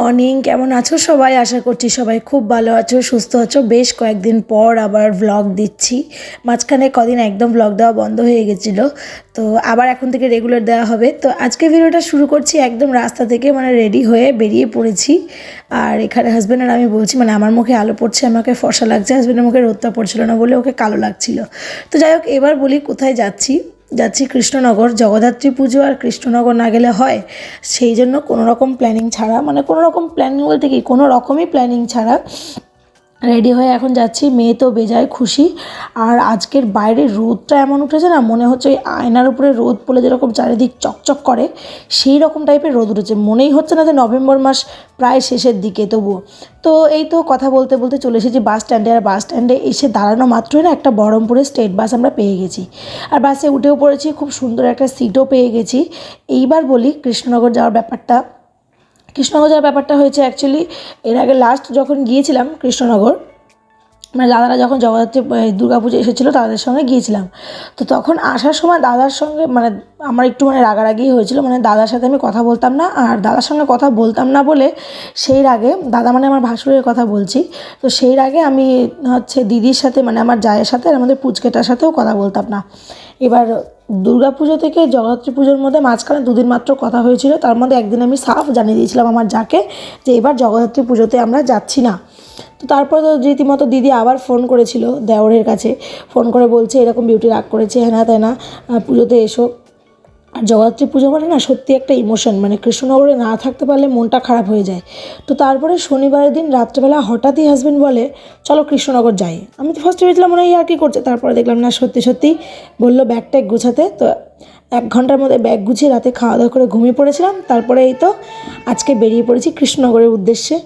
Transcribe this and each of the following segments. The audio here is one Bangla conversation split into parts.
মর্নিং, কেমন আছো সবাই? আশা করছি সবাই খুব ভালো আছো, সুস্থ আছো। বেশ কয়েকদিন পর আবার ভ্লগ দিচ্ছি। মাঝখানে কদিন একদম ভ্লগ দেওয়া বন্ধ হয়ে গেছিল। তো আবার এখন থেকে রেগুলার দেওয়া হবে। তো আজকে ভিডিওটা শুরু করছি একদম রাস্তা থেকে মানে রেডি হয়ে বেরিয়ে পড়েছি। আর এখানে হাজব্যান্ড আর আমি বলছি মানে আমার মুখে আলো পড়ছে, আমাকে ফর্সা লাগছে হাজব্যান্ডের মুখে রোদটা পড়ছিল না বলে ওকে কালো লাগছিল। তো যাই হোক, এবার বলি কোথায় যাচ্ছি। যাচ্ছি কৃষ্ণনগর, জগদ্ধাত্রী পুজো আর কৃষ্ণনগর না গেলে হয়। সেই জন্য কোনো রকম প্ল্যানিং ছাড়া মানে কোনো রকম প্ল্যানিং বলতে কি কোনো রকমই প্ল্যানিং ছাড়া রেডি হয়ে এখন যাচ্ছি। মেয়ে তো বেজায় খুশি। আর আজকের বাইরে রোদটা এমন উঠেছে না, মনে হচ্ছে ওই আয়নার উপরে রোদ পড়লে যেরকম চারিদিক চকচক করে, সেই রকম টাইপের রোদ উঠেছে। মনেই হচ্ছে না যে নভেম্বর মাস প্রায় শেষের দিকে, তবুও। তো এই তো কথা বলতে বলতে চলে এসেছি বাস স্ট্যান্ডে। আর বাস স্ট্যান্ডে এসে দাঁড়ানো মাত্রই না একটা বহরমপুরের স্টেট বাস আমরা পেয়ে গেছি। আর বাসে উঠেও পড়েছি, খুব সুন্দর একটা সিটও পেয়ে গেছি। এইবার বলি কৃষ্ণনগর যাওয়ার ব্যাপারটা। কৃষ্ণনগর ব্যাপারটা হয়েছে অ্যাকচুয়ালি এর আগে লাস্ট যখন গিয়েছিলাম কৃষ্ণনগর মানে দাদারা যখন জগদ্ধাত্রী দুর্গা পুজো এসেছিল তাদের সঙ্গে গিয়েছিলাম। তো তখন আসার সময় দাদার সঙ্গে মানে আমার একটু মানে রাগারাগি হয়েছিল মানে দাদার সাথে আমি কথা বলতাম না, আর দাদার সঙ্গে কথা বলতাম না বলে সেই রাগে, দাদা মানে আমার ভাসুরের কথা বলছি, তো সেই রাগে আমি হচ্ছে দিদির সাথে মানে আমার জায়ের সাথে, আর আমাদের পুচকেটার সাথেও কথা বলতাম না। এবার দুর্গা পুজো থেকে জগদ্ধাত্রী পুজোর মধ্যে মাঝখানে দুদিন মাত্র কথা হয়েছিল। তার মধ্যে একদিন আমি সাফ জানিয়ে দিয়েছিলাম আমার যাকে যে এবার জগদ্ধাত্রী পুজোতে আমরা যাচ্ছি না। তো তারপর তো রীতিমতো দিদি আবার ফোন করেছিল দেওরের কাছে। ফোন করে বলছে, এরকম বিউটি রাগ করেছে হ্যাঁ তাই না পুজোতে এসো। আর জগদ্ধাত্রী পুজো মানে না সত্যি একটা ইমোশন মানে কৃষ্ণনগরে না থাকতে পারলে মনটা খারাপ হয়ে যায়। তো তারপরে শনিবারের দিন রাত্রেবেলা হঠাৎই হাজব্যান্ড বলে, চলো কৃষ্ণনগর যাই। আমি তো ফার্স্টে ভেবেছিলাম মনে হয় আর কী করছে, তারপরে দেখলাম না সত্যি সত্যি বলল ব্যাগ ট্যাগ গুছাতে। তো এক ঘণ্টার মধ্যে ব্যাগ গুছিয়ে রাতে খাওয়া দাওয়া করে ঘুমিয়ে পড়েছিলাম। তারপরে এই তো আজকে বেরিয়ে পড়েছি কৃষ্ণনগরের উদ্দেশ্যে।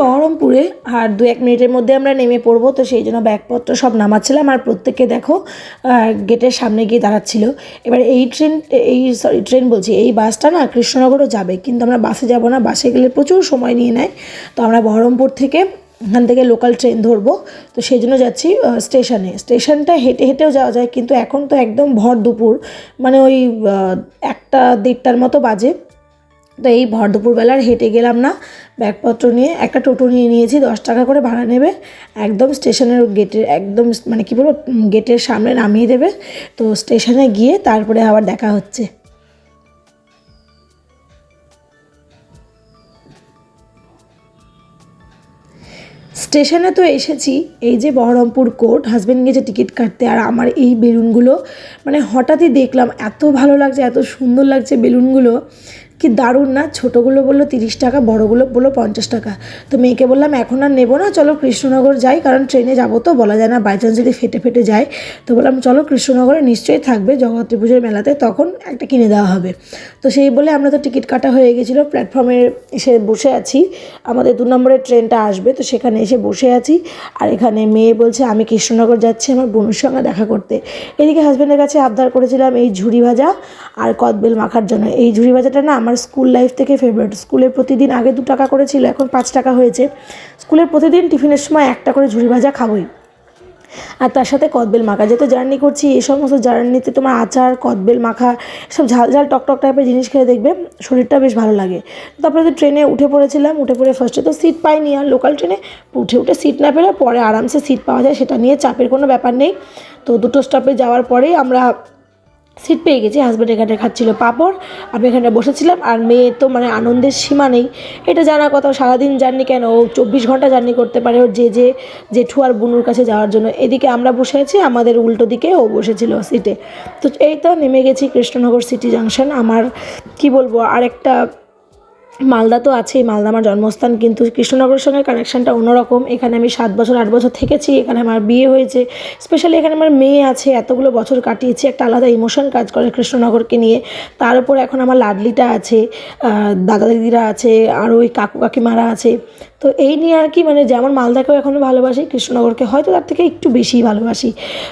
বহরমপুরে, আর দু এক মিনিটের মধ্যে আমরা নেমে পড়ব, তো সেই জন্য ব্যাগপত্র সব নামাচ্ছিলাম, আর প্রত্যেককে দেখো গেটের সামনে গিয়ে দাঁড়াচ্ছিল। এবার এই ট্রেন, এই সরি ট্রেন বলছি, এই বাসটা না কৃষ্ণনগরও যাবে, কিন্তু আমরা বাসে যাব না, বাসে গেলে প্রচুর সময় নিয়ে নেয়। তো আমরা বহরমপুর থেকে এখান থেকে লোকাল ট্রেন ধরবো, তো সেই জন্য যাচ্ছি স্টেশনে স্টেশনটা হেঁটে হেঁটেও যাওয়া যায়, কিন্তু এখন তো একদম ভর দুপুর মানে ওই একটা দেড়টার মতো বাজে। তো এই ভর দুপুরবেলার হেঁটে গেলাম না, ব্যাগপত্র নিয়ে, একটা টোটো নিয়ে নিয়েছি, দশ টাকা করে ভাড়া নেবে, একদম স্টেশনের গেটের, একদম মানে কী বলব গেটের সামনে নামিয়ে দেবে, তো স্টেশনে গিয়ে তারপরে আবার দেখা হচ্ছে। স্টেশনে তো এসেছি, এই যে বহরমপুর কোর্ট হাজব্যান্ড গেছে টিকিট কাটতে, আর আমার এই বেলুনগুলো মানে হঠাৎই দেখলাম, এত ভালো লাগছে, এত সুন্দর লাগছে বেলুনগুলো কি দারুণ না? ছোটোগুলো বলল তিরিশ টাকা, বড়োগুলো বলল পঞ্চাশ টাকা। তো মেয়েকে বললাম, এখন আর নেব না, চলো কৃষ্ণনগর যাই, কারণ ট্রেনে যাব তো, বলা যায় না, বাই চান্স যদি ফেটে ফেটে যায়। তো বললাম, চলো কৃষ্ণনগরে নিশ্চয়ই থাকবে জগদ্ধাত্রী পুজোর মেলাতে, তখন একটা কিনে দেওয়া হবে। তো সেই বলে আমরা তো টিকিট কাটা হয়ে গেছিল, প্ল্যাটফর্মে এসে বসে আছি। আমাদের দু নম্বরের ট্রেনটা আসবে, তো সেখানে এসে বসে আছি। আর এখানে মেয়ে বলছে, আমি কৃষ্ণনগর যাচ্ছি আমার বোনের সঙ্গে দেখা করতে। এদিকে হাজব্যান্ডের কাছে আবদার করেছিলাম, এই ঝুড়ি ভাজা আর কদবেল মাখার জন্য। এই ঝুড়ি ভাজাটা না, আমার আমার স্কুল লাইফ থেকে ফেভারিট স্কুলে প্রতিদিন আগে দু টাকা করে ছিল, এখন পাঁচ টাকা হয়েছে। স্কুলের প্রতিদিন টিফিনের সময় একটা করে ঝুড়ি ভাজা খাবোই। আর তার সাথে কদবেল মাখা। যেহেতু জার্নি করছি, এই সমস্ত জার্নিতে তোমার আচার, কদবেল মাখা সব ঝাল ঝাল টকটক টাইপের জিনিস খেয়ে দেখবে, শরীরটা বেশ ভালো লাগে। তারপরে তো ট্রেনে উঠে পড়েছিলাম, উঠে পড়ে ফার্স্টে তো সিট পাইনি আর লোকাল ট্রেনে উঠে উঠে সিট না পেলে পরে আরামসে সিট পাওয়া যায়, সেটা নিয়ে চাপের কোনো ব্যাপার নেই। তো দুটো স্টপে যাওয়ার পরেই আমরা সিট পেয়ে গেছি হাজব্যান্ড এখানে খাচ্ছিলো পাঁপড়, আমি এখানে বসেছিলাম আর মেয়ে তো মানে আনন্দের সীমা নেই। এটা জানা কথা সারাদিন জার্নি কেন? ও চব্বিশ ঘণ্টা জার্নি করতে পারে ওর যে যে জেঠু আর বুনুর কাছে যাওয়ার জন্য। এদিকে আমরা বসে আছি, আমাদের উল্টো দিকে ও বসেছিল সিটে তো এই তো নেমে গেছি কৃষ্ণনগর সিটি জাংশন আমার কি বলব, আরেকটা মালদা তো আছেই, মালদা আমার জন্মস্থান, কিন্তু কৃষ্ণনগরের সঙ্গে কানেকশানটা অন্যরকম। এখানে আমি সাত বছর, আট বছর থেকেছি, এখানে আমার বিয়ে হয়েছে। স্পেশালি এখানে আমার মেয়ে আছে, এতগুলো বছর কাটিয়েছি, একটা আলাদা ইমোশন কাজ করে কৃষ্ণনগরকে নিয়ে। তার উপর এখন আমার লাডলিটা আছে দাদা দিদিরা আছে আর ওই কাকু কাকিমারা আছে। তো এই নিয়ে আর কি মানে যেমন মালদাকেও এখনও ভালোবাসি, কৃষ্ণনগরকে হয়তো তার থেকে একটু বেশিই ভালোবাসি।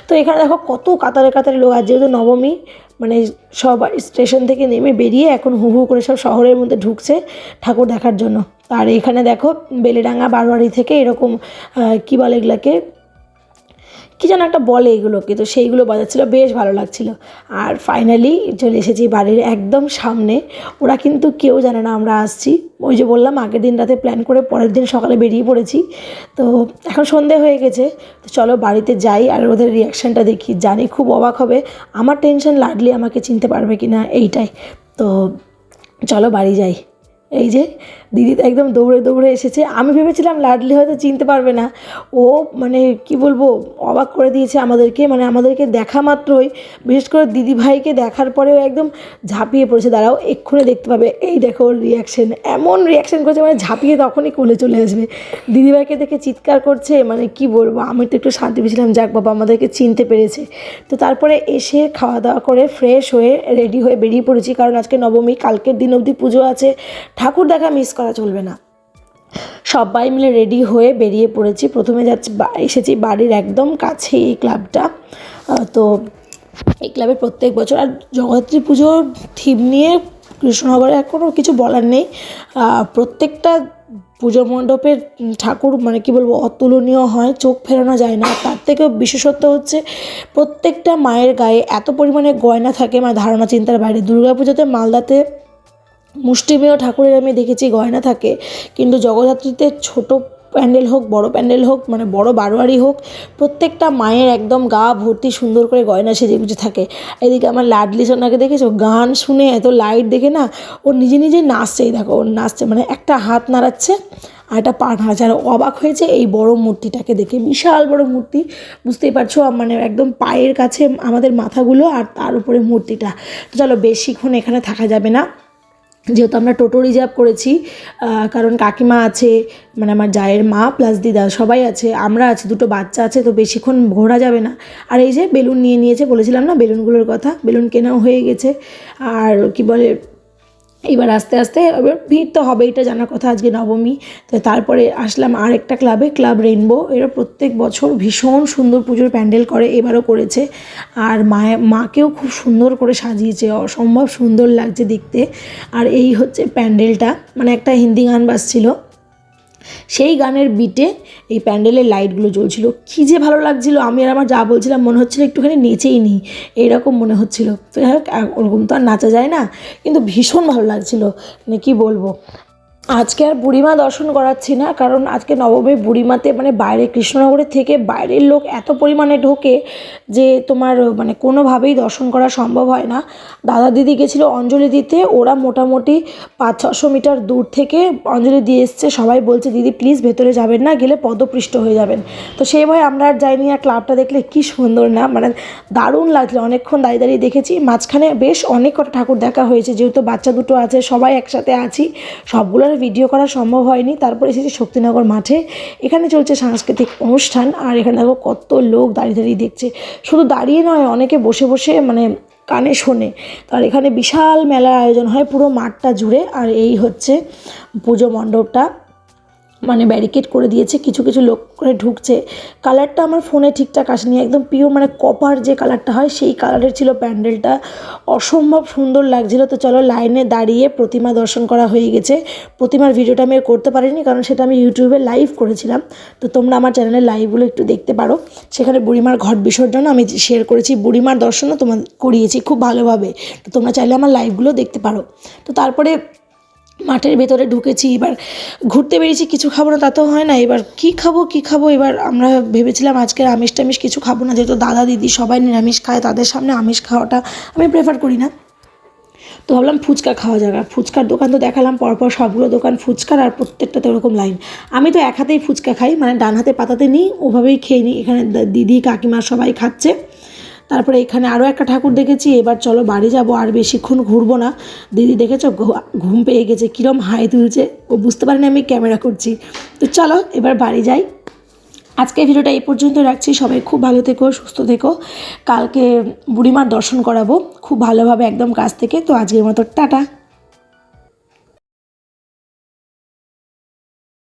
তো এখানে দেখো কত কাতারে কাতারে লোক আর যেহেতু নবমী মানে সব স্টেশন থেকে নেমে বেরিয়ে এখন হু হু করে সব শহরের মধ্যে ঢুকছে ঠাকুর দেখার জন্য। আর এখানে দেখো বেলেডাঙ্গা বারোয়ারি থেকে এরকম কী বলে এগুলাকে? কি যেন একটা বলে এগুলোকে, তো সেইগুলো বাজাচ্ছিল, বেশ ভালো লাগছিল। আর ফাইনালি চলে এসেছি বাড়ির একদম সামনে। ওরা কিন্তু কেউ জানে না আমরা আসছি। ওই যে বললাম, আগের দিন রাতে প্ল্যান করে পরের দিন সকালে বেরিয়ে পড়েছি। তো এখন সন্ধে হয়ে গেছে। তো চলো বাড়িতে যাই আর ওদের রিয়াকশানটা দেখি। জানি খুব অবাক হবে। আমার টেনশন লাডলি আমাকে চিনতে পারবে কি না এইটাই। তো চলো বাড়ি যাই। এই যে দিদি তো একদম দৌড়ে দৌড়ে এসেছে। আমি ভেবেছিলাম লাডলি হয়তো চিনতে পারবে না। ও মানে কি বলব, অবাক করে দিয়েছে আমাদেরকে। মানে আমাদেরকে দেখা মাত্রই, বিশেষ করে দিদি ভাইকে দেখার পরেও একদম ঝাঁপিয়ে পড়েছে। দাঁড়াও, এক্ষুনি দেখতে পাবে। এই দেখো রিয়াকশন এমন রিয়াকশন করছে মানে ঝাঁপিয়ে তখনই কোলে চলে আসবে। দিদিভাইকে দেখে চিৎকার করছে মানে কি বলব, আমি তো একটু শান্তি পেয়েছিলাম। যাক বাবা, আমাদেরকে চিনতে পেরেছে। তো তারপরে এসে খাওয়া দাওয়া করে ফ্রেশ হয়ে রেডি হয়ে বেরিয়ে পড়েছি। কারণ আজকে নবমী, কালকের দিন অবধি পুজো আছে। ঠাকুর দেখা মিস করা চলবে না। সবাই মিলে রেডি হয়ে বেরিয়ে পড়েছি। প্রথমে যাচ্ছি এসেছি বাড়ির একদম কাছে এই ক্লাবটা তো এই ক্লাবে প্রত্যেক বছর, আর জগদ্ধাত্রী পুজোর থিম নিয়ে কৃষ্ণনগরে কোনো কিছু বলার নেই। প্রত্যেকটা পুজো মণ্ডপের ঠাকুর মানে কি বলব, অতুলনীয় হয়, চোখ ফেরানো যায় না। তার থেকেও বিশেষত্ব হচ্ছে, প্রত্যেকটা মায়ের গায়ে এত পরিমাণে গয়না থাকে মানে ধারণা চিন্তার বাইরে। দুর্গাপুজোতে মালদাতে মুষ্টিমেয় ঠাকুরের আমি দেখেছি, গয়না থাকে। কিন্তু জগদ্ধাত্রীতে ছোট প্যান্ডেল হোক, বড় প্যান্ডেল হোক মানে বড় বারোয়ারি হোক, প্রত্যেকটা মায়ের একদম গা ভর্তি সুন্দর করে গয়না সেজে গুজে থাকে। এদিকে আমার লাডলি সোনাকে দেখেছ? গান শুনে এত লাইট দেখে না, ও নিজে নিজেই নাচছে দেখো ওর নাচছে মানে একটা হাত নাড়াচ্ছে আর একটা পা নাড়াচ্ছে। আর অবাক হয়েছে এই বড় মূর্তিটাকে দেখে। বিশাল বড় মূর্তি, বুঝতেই পারছ মানে একদম পায়ের কাছে আমাদের মাথাগুলো আর তার উপরে মূর্তিটা। চলো বেশিক্ষণ এখানে থাকা যাবে না। যেহেতু আমরা টোটো রিজার্ভ করেছি কারণ কাকিমা আছে মানে আমার জায়ের মা প্লাস দিদা সবাই আছে, আমরা আছি, দুটো বাচ্চা আছে, তো বেশিক্ষণ ঘোরা যাবে না। আর এই যে বেলুন নিয়ে নিয়েছে, বলেছিলাম না বেলুনগুলোর কথা? বেলুন কেনাও হয়ে গেছে। আর কি বলে এবার আস্তে আস্তে এবার ভিড় তো হবেই, এটা জানার কথা আজকে নবমী। তো তারপরে আসলাম আর একটা ক্লাবে, ক্লাব রেনবো এরা প্রত্যেক বছর ভীষণ সুন্দর পুজোর প্যান্ডেল করে, এবারও করেছে। আর মায়ে, মাকেও খুব সুন্দর করে সাজিয়েছে, অসম্ভব সুন্দর লাগছে দেখতে। আর এই হচ্ছে প্যান্ডেলটা মানে একটা হিন্দি গান বাজছিল। সেই গানের বিটে এই প্যান্ডেলের লাইটগুলো জ্বলছিল। কী যে ভালো লাগছিল, আমি আর আমার যা বলছিলাম মনে হচ্ছিল একটুখানি নেচেই নিই, এইরকম মনে হচ্ছিল। তো যাই হোক ওরকম তো আর নাচা যায় না, কিন্তু ভীষণ ভালো লাগছিল। মানে কী বলব? আজকে আর বুড়িমা দর্শন করাচ্ছি না, কারণ আজকে নবমী বুড়িমাতে মানে বাইরে কৃষ্ণনগরের থেকে বাইরের লোক এত পরিমাণে ঢোকে যে তোমার মানে কোনোভাবেই দর্শন করা সম্ভব হয় না। দাদা দিদি গেছিল অঞ্জলি দিতে, ওরা মোটামুটি পাঁচ, ছশো মিটার দূর থেকে অঞ্জলি দিয়ে এসছে। সবাই বলছে, দিদি প্লিজ ভেতরে যাবেন না, গেলে পদপৃষ্ট হয়ে যাবেন। তো সেই ভয়ে আমরা আর যাইনি, আর ক্লাবটা দেখলে কি সুন্দর না মানে দারুণ লাগছিল। অনেকক্ষণ দাঁড়িয়ে দাঁড়িয়ে দেখেছি, মাঝখানে বেশ অনেক কটা ঠাকুর দেখা হয়েছে, যেহেতু বাচ্চা দুটো আছে, সবাই একসাথে আছি, সবগুলোর ভিডিও করা সম্ভব হয়নি। তারপর এসেছি শক্তিনগর মাঠে। এখানে চলছে সাংস্কৃতিক অনুষ্ঠান। আর এখানে দেখো কত লোক দাঁড়িয়ে দাঁড়িয়ে দেখছে। শুধু দাঁড়িয়ে নয়, অনেকে বসে বসে মানে কানে শোনে। তার এখানে বিশাল মেলার আয়োজন হয় পুরো মাঠটা জুড়ে। আর এই হচ্ছে পুজো মণ্ডপটা। মানে ব্যারিকেড করে দিয়েছে, কিছু কিছু লোক করে ঢুকছে। কালারটা আমার ফোনে ঠিকঠাক আসেনি, একদম পিওর মানে কপার যে কালারটা হয়, সেই কালারের ছিল প্যান্ডেলটা। অসম্ভব সুন্দর লাগছিল, তো চলো লাইনে দাঁড়িয়ে প্রতিমা দর্শন করা হয়ে গেছে। প্রতিমার ভিডিওটা আমি করতে পারিনি, কারণ সেটা আমি ইউটিউবে লাইভ করেছিলাম। তো তোমরা আমার চ্যানেলের লাইভগুলো একটু দেখতে পারো। সেখানে বুড়িমার ঘট বিসর্জন, আমি শেয়ার করেছি বুড়িমার দর্শনও তোমার করিয়েছি খুব ভালোভাবে। তো তোমরা চাইলে আমার লাইভগুলো দেখতে পারো। তো তারপরে মাঠের ভেতরে ঢুকেছি, এবার ঘুরতে বেরিয়েছি, কিছু খাব না, তা তো হয় না, এবার কি খাব কি খাব, এবার আমরা ভেবেছিলাম আজকে আমিষ টামিষ কিছু খাব না, যেহেতু দাদা, দিদি সবাই নিরামিষ খায়, তাদের সামনে আমিষ খাওয়াটা আমি প্রেফার করি না। তো ভাবলাম ফুচকা খাওয়া যাবে ফুচকার দোকান তো দেখালাম, পরপর সবগুলো দোকান ফুচকার আর প্রত্যেকটাতে ওরকম লাইন আমি তো এক হাতেই ফুচকা খাই মানে ডান হাতে পাতাতে নিই, ওভাবেই খেয়ে নিই, এখানে দিদি, কাকিমা সবাই খাচ্ছে। তারপরে এখানে আরও একটা ঠাকুর দেখেছি, এবার চলো বাড়ি যাব, আর বেশিক্ষণ ঘুরবো না। দিদি দেখেছ ঘুম পেয়ে গেছে, কীরম হাই তুলছে, ও বুঝতে পারেনি আমি ক্যামেরা করছি। তো চলো, এবার বাড়ি যাই। আজকে ভিডিওটা এই পর্যন্ত রাখছি, সবাই খুব ভালো থেকো, সুস্থ থেকো। কালকে বুড়িমার দর্শন করাবো, খুব ভালোভাবে একদম কাছ থেকে। তো আজকের মতো, টাটা।